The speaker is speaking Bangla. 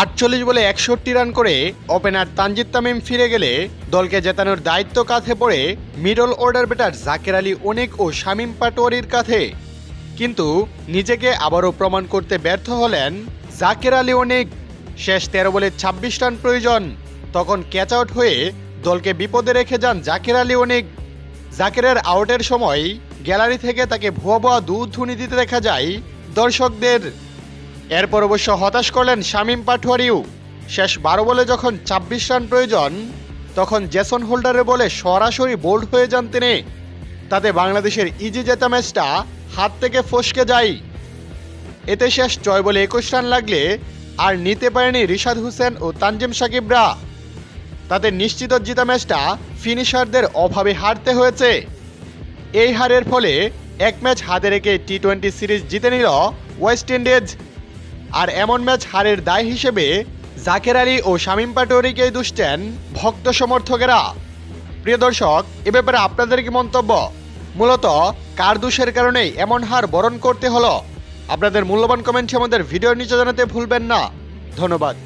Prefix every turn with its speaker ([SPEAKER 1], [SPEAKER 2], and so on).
[SPEAKER 1] আটচল্লিশ বলে একষট্টি রান করে ওপেনার তানজিদ তামিম ফিরে গেলে দলকে জেতানোর দায়িত্ব কাঁধে পড়ে middle order batter Jaker Ali অনেক ও শামীম পাটোয়ারির কাঁধে। কিন্তু নিজেকে আবারও প্রমাণ করতে ব্যর্থ হলেন জাকের আলী অনেক। শেষ তেরো বলে ছাব্বিশ রান প্রয়োজন। তখন ক্যাচ আউট হয়ে দলকে বিপদে রেখে যান জাকের আলী অনেক। জাকেরের আউটের সময় গ্যালারি থেকে তাকে ভুয়া ভুয়া দুধুনি দিতে দেখা যায় দর্শকদের। এরপর অবশ্য হতাশ করলেন শামীম পাটোয়ারিও। শেষ বারো বলে যখন ছাব্বিশ রান প্রয়োজন, তখন জেসন হোল্ডারের বলে সরাসরি বোল্ড হয়ে যান তিনি। তাতে বাংলাদেশের ইজি জেতা ম্যাচটা হাত থেকে ফসকে যায়। এতে শেষ ছয় বলে একুশ রান লাগলে আর নিতে পারেনি রিশাদ হোসেন ও তানজিম সাকিবরা। তাতে নিশ্চিত জিতা ম্যাচটা ফিনিশারদের অভাবে হারতে হয়েছে। এই হারের ফলে এক ম্যাচ হাতে রেখে টি টোয়েন্টি সিরিজ জিতে নিল ওয়েস্ট ইন্ডিজ। আর এমন ম্যাচ হারের দায় হিসেবে জাকের আলী ও শামীম পাটোয়ারিকেই দুষছেন ভক্ত সমর্থকেরা। প্রিয় দর্শক, এ ব্যাপারে আপনাদের কি মন্তব্য? মূলত, কার দোষের কারণেই এমন হার বরণ করতে হলো? আপনাদের মূল্যবান কমেন্টে আমাদের ভিডিওর নিচে জানাতে ভুলবেন না। ধন্যবাদ।